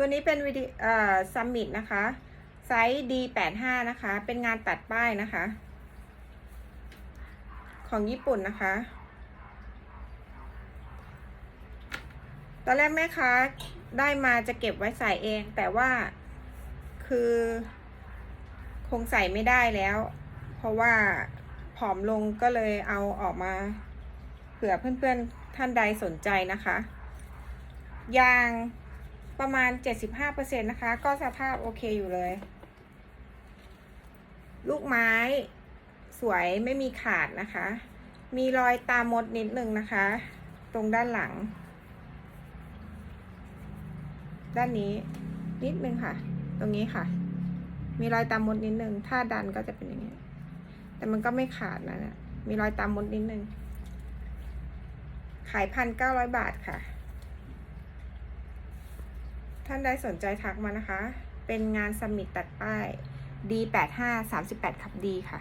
ตัวนี้เป็นวิดีเอ่อซัมมิตนะคะ ไซส์ D85 นะคะ เป็นงานตัดป้ายนะคะ ของญี่ปุ่นนะคะ ตอนแรกแม่ค้าได้มาจะเก็บไว้ใส่เอง แต่ว่าคือคงใส่ไม่ได้แล้ว เพราะว่าผอมลงก็เลยเอาออกมาเผื่อเพื่อนๆท่านใดสนใจนะคะ ยาง ประมาณ 75%นะคะ ก็สภาพโอเคอยู่เลย ลูกไม้สวยไม่มีขาดนะคะ มีรอยตามดนิดนึงนะคะ ตรงด้านหลัง ด้านนี้นิดนึงค่ะ ตรงนี้ค่ะ มีรอยตามมดนิดนึง ถ้าดันก็จะเป็นอย่างนี้ แต่มันก็ไม่ขาดนะเนี่ยมีรอยตามมดนิดนึง ขายพันเก้าร้อยบาทค่ะ ท่านใดสนใจทักมานะคะ เป็นงานสมิตตัดป้าย D85 38ขับดีค่ะ